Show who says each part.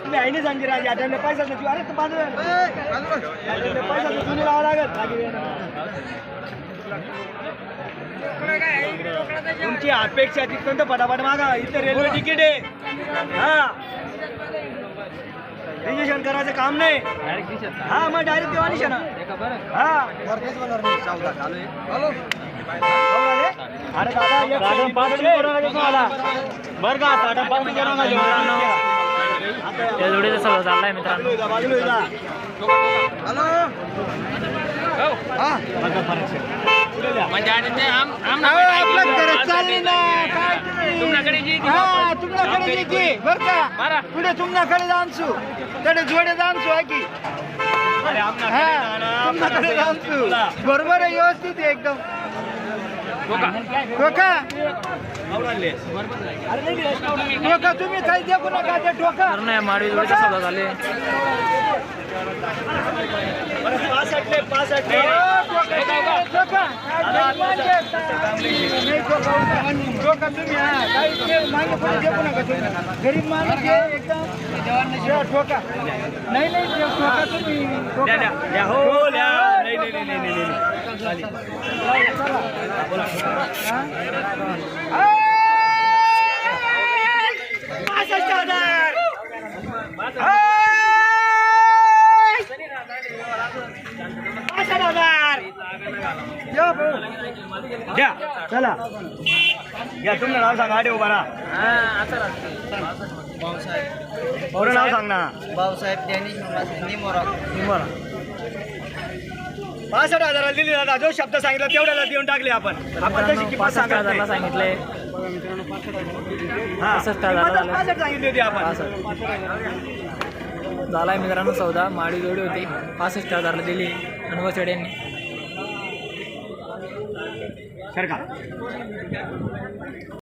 Speaker 1: तुम्ही आईने सांगते राजा आठवले पैसा नाही अरे तर बाजूला पैसा तर तुम्ही लावा लागत तुमची अपेक्षा तिथपर्यंत पटापट मागा. इथं रेल्वे तिकीट आहे. हा. रिजेक्शन करायचं काम नाही. हा मग डायरेक्ट देवा निशाणा. हा. अरे दादा एक साडे का साडे पाच रुपये मित्रांनो
Speaker 2: जोडीचा सौदा चाललाय मित्रांनो
Speaker 1: पुढे तुमच्याकडे जाणसू कडे जोडे जाणसू आहे की तुमच्याकडे जाणसू बरोबर आहे व्यवस्थित आहे एकदम. ठोका ठोका तुम्ही काही देखू नका ते ठोका
Speaker 2: या माडी जोडीचा सौदा झाले.
Speaker 1: गरीब माणूस आहे एकदम. ठोका नाही नाही ठोका तुम्ही?
Speaker 2: हा?
Speaker 1: पासष्ट हजार पासष्ट हजार द्या चला. घ्या तुमचं नाव सांगा आडे उभा बरं नाव सांग ना.
Speaker 3: भाऊसाहेब ज्ञानेश्वर निमोरा.
Speaker 1: बरं पासष्ट हजाराला दिली दादा जो शब्द सांगितला तेवढ्याला देऊन टाकले आपण आपण तशी किंमत
Speaker 2: पासष्ट
Speaker 1: सांगत
Speaker 2: हजारला
Speaker 1: नाही.
Speaker 2: सांगितलंय
Speaker 1: हा.
Speaker 2: पासष्ट हजाराला
Speaker 1: किंमत
Speaker 2: झालं.
Speaker 1: पासष्ट सांगितली होती आपण
Speaker 2: झालाय मित्रांनो सौदा माडी जोडी होती पासष्ट हजारला दिली अनवचड यांनी
Speaker 1: सरकार